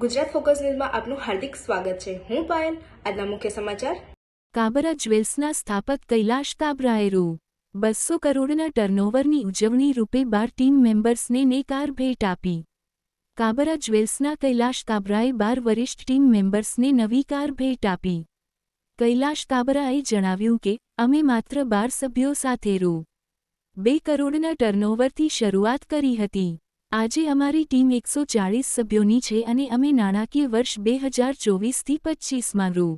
Gujarat focus ન્યૂઝમાં આપનું હાર્દિક સ્વાગત છે. હું પાયલ, આજના મુખ્ય સમાચાર? કાબરા જ્વેલ્સના સ્થાપક કૈલાશ કાબરાએ રૂ. બસો કરોડના ટર્નઓવરની ઉજવણી રૂપે બાર ટીમ મેમ્બર્સને નેકાર ભેટ આપી. કાબરા જ્વેલ્સના કૈલાશ કાબરાએ બાર વરિષ્ઠ ટીમ મેમ્બર્સને નવી કાર ભેટ આપી. કૈલાશ કાબરાએ જણાવ્યું કે, અમે માત્ર બાર સભ્યો સાથે રૂ. બે કરોડના ટર્નઓવરથી શરૂઆત કરી હતી. આજે અમારી ટીમ એકસો ચાળીસ સભ્યોની છે અને અમે નાણાકીય વર્ષ બે હજાર ચોવીસથી પચ્ચીસમાં રૂ.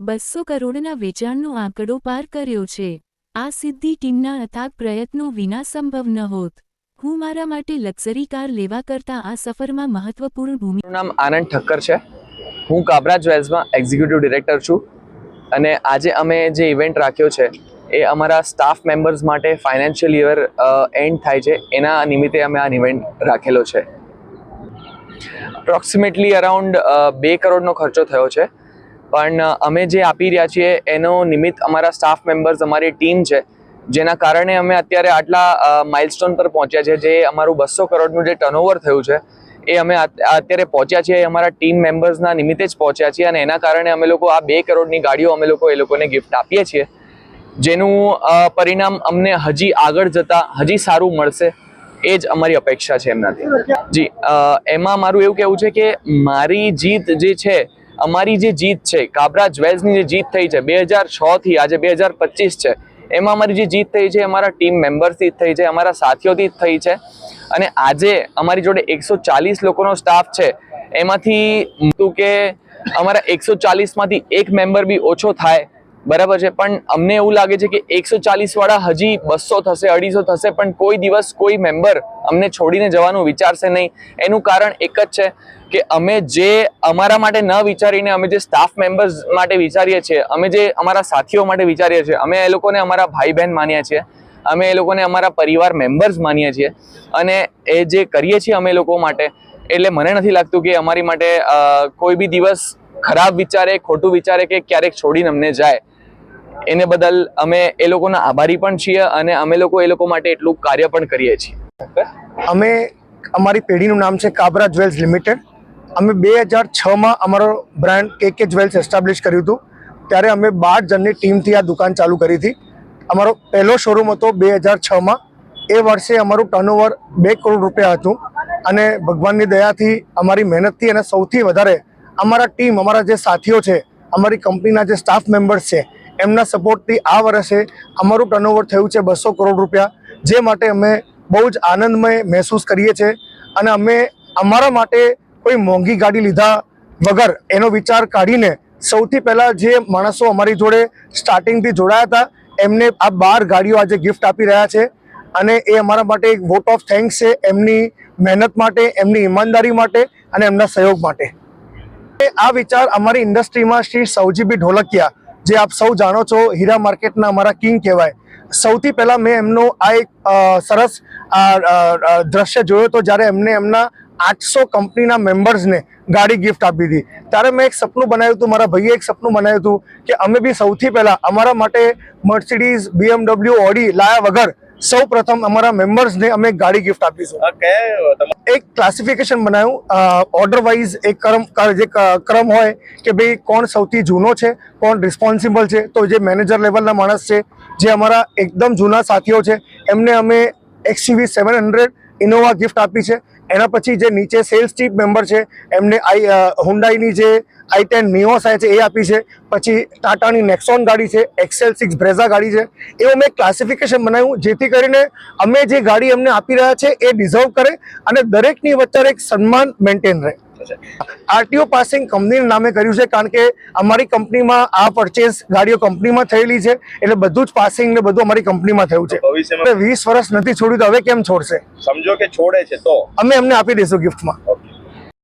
બસો કરોડના વેચાણનો આંકડો પાર કર્યો છે. આ સિદ્ધિ ટીમના અથાગ પ્રયત્નો વિના સંભવ ન હોત. હું મારા માટે લક્ઝરી કાર લેવા કરતાં આ સફરમાં મહત્વપૂર્ણ ભૂમિ નામ આનંદ ઠક્કર છે. હું કાબરા જ્વેલ્સમાં એક્ઝિક્યુટિવ ડિરેક્ટર છું. અને આજે અમે જે ઇવેન્ટ રાખ્યો છે એ અમારા સ્ટાફ મેમ્બર્સ માટે ફાઇનાન્શિયલ યર એન્ડ થાય છે. એના નિમિત્તે અમે આ ઇવેન્ટ રાખેલો છે. અપ્રોક્સિમેટલી અરાઉન્ડ બે કરોડનો ખર્ચો થયો છે. પણ અમે જે આપી રહ્યા છીએ, એનો નિમિત્ત અમારા સ્ટાફ મેમ્બર્સ અમારી ટીમ છે, જેના કારણે અમે અત્યારે આટલા માઇલસ્ટોન પર પહોંચ્યા છે, જે અમારું બસો કરોડનું જે ટર્નઓવર થયું છે, એ અમે અત્યારે પહોંચ્યા છીએ અમારા ટીમ મેમ્બર્સના નિમિત્તે જ પહોંચ્યા છીએ અને એના કારણે અમે લોકો આ બે કરોડની ગાડીઓ અમે લોકો એ લોકોને ગિફ્ટ આપીએ છીએ. જેનું પરિણામ અમને હજી આગળ જતા, હજી સારું મળશે, એ જ અમારી અપેક્ષા છે એમનાથી. જી એમાં મારું એવું કહેવું છે કે મારી જીત જે છે, અમારી જે જીત છે, કાબરા જ્વેલ્સની જે જીત થઈ છે, બે હજાર છથી આજે બે હજાર પચીસ છે, એમાં અમારી જે જીત થઈ છે, અમારા ટીમ મેમ્બર્સથી જ થઈ છે, અમારા સાથીઓથી જ થઈ છે, અને આજે અમારી જોડે એકસો ચાલીસ લોકોનો સ્ટાફ છે, એમાંથી તું કે અમારા એકસો ચાલીસમાંથી એક મેમ્બર બી ઓછો થાય બરાબર છે. પણ અમને એવું લાગે છે કે એકસો ચાલીસ વાળા હજી બસો થશે, અઢીસો થશે, પણ કોઈ દિવસ કોઈ મેમ્બર અમને છોડીને જવાનું વિચારશે નહીં. એનું કારણ એક જ છે કે અમે જે અમારા માટે ન વિચારીને અમે જે સ્ટાફ મેમ્બર્સ માટે વિચારીએ છીએ, અમે જે અમારા સાથીઓ માટે વિચારીએ છીએ, અમે એ લોકોને અમારા ભાઈ બહેન માનીએ છીએ, અમે એ લોકોને અમારા પરિવાર મેમ્બર્સ માનીએ છીએ. અને એ જે કરીએ છીએ અમે લોકો માટે, એટલે મને નથી લાગતું કે અમારી માટે કોઈ બી દિવસ ખરાબ વિચારે, ખોટું વિચારે કે ક્યારેક છોડીને અમને જાય. એને બદલ અમે એ લોકોના આભારી પણ છીએ અને અમે લોકો એ લોકો માટે એટલું કાર્ય પણ કરીએ છીએ. અમે અમારી પેઢીનું નામ છે કાબરા જ્વેલ્સ લિમિટેડ. અમે બે હજાર છમાં અમારો બ્રાન્ડ કે કે જ્વેલ્સ એસ્ટાબ્લિશ કર્યું હતું. ત્યારે અમે બાર જણની ટીમથી આ દુકાન ચાલુ કરી હતી. અમારો પહેલો શોરૂમ હતો બે હજાર છમાં. એ વર્ષે અમારું ટર્નઓવર બે કરોડ રૂપિયા હતું અને ભગવાનની દયાથી, અમારી મહેનતથી અને સૌથી વધારે અમારા ટીમ, અમારા જે સાથીઓ છે, અમારી કંપનીના જે સ્ટાફ મેમ્બર્સ છે એમના સપોર્ટથી આ વર્ષે અમારું ટર્નઓવર થયું છે બસો કરોડ રૂપિયા, જે માટે અમે બહુ જ આનંદમય મહેસૂસ કરીએ છીએ. અને અમે અમારા માટે કોઈ મોંઘી ગાડી લીધા વગર એનો વિચાર કાઢીને સૌથી પહેલાં જે માણસો અમારી જોડે સ્ટાર્ટિંગથી જોડાયા હતા, એમને આ બાર ગાડીઓ આજે ગિફ્ટ આપી રહ્યા છે. અને એ અમારા માટે એક વોટ ઓફ થેન્ક્સ છે એમની મહેનત માટે, એમની ઈમાનદારી માટે અને એમના સહયોગ માટે. આ વિચાર અમારી ઇન્ડસ્ટ્રીમાં શ્રી સૌજીબી ઢોલકિયા જે આપ સૌ જાણો છો, હીરા માર્કેટના અમારા કિંગ કહેવાય. સૌથી પહેલાં મેં એમનો આ એક સરસ દ્રશ્ય જોયો હતો જ્યારે એમને એમના આઠસો કંપનીના મેમ્બર્સને ગાડી ગિફ્ટ આપી હતી. ત્યારે મેં એક સપનું બનાવ્યું હતું, મારા ભાઈએ એક સપનું બનાવ્યું હતું કે અમે બી સૌથી પહેલાં અમારા માટે મર્સિડીઝ બીએમડબલ્યુ ઓડી લાયા વગર સૌ પ્રથમ અમારા મેમ્બર્સને અમે ગાડી ગિફ્ટ આપીશું. એક ક્લાસિફિકેશન બનાવ્યું. ઓર્ડર વાઇઝ એક ક્રમ જે ક્રમ હોય કે ભાઈ કોણ સૌથી જૂનો છે કોણ રિસ્પોન્સિબલ છે તો જે મેનેજર લેવલના માણસ છે જે અમારા એકદમ જૂના સાથીઓ છે એમને અમે XUV seven hundred Innova gift આપી છે. એના પછી જે નીચે સેલ્સ ચીફ મેમ્બર છે, એમને આઈ હુન્ડાઈની જે આઈ ટેન નિયોસ આવે છે, એ આપી છે. પછી ટાટાની નેક્સોન ગાડી છે એક્સેલ સિક્સ બ્રેઝા ગાડી છે. એવું મેં ક્લાસિફિકેશન બનાવ્યું, જેથી કરીને અમે જે ગાડી અમને આપી રહ્યા છે, એ ડિઝર્વ કરે અને દરેકની વચ્ચે એક સન્માન મેન્ટેન રહે. આરટીઓ પાસિંગ કંપનીના નામે કર્યું છે કારણ કે અમારી કંપનીમાં આ પરચેસ ગાડીઓ કંપનીમાં થયેલી છે એટલે બધું જ પાસિંગ ને બધું અમારી કંપનીમાં થયું છે. ભવિષ્યમાં વીસ વર્ષ નથી છોડ્યું તો હવે કેમ છોડશે? સમજો કે છોડે છે તો. અમે એમને આપી દઈશું ગિફ્ટમાં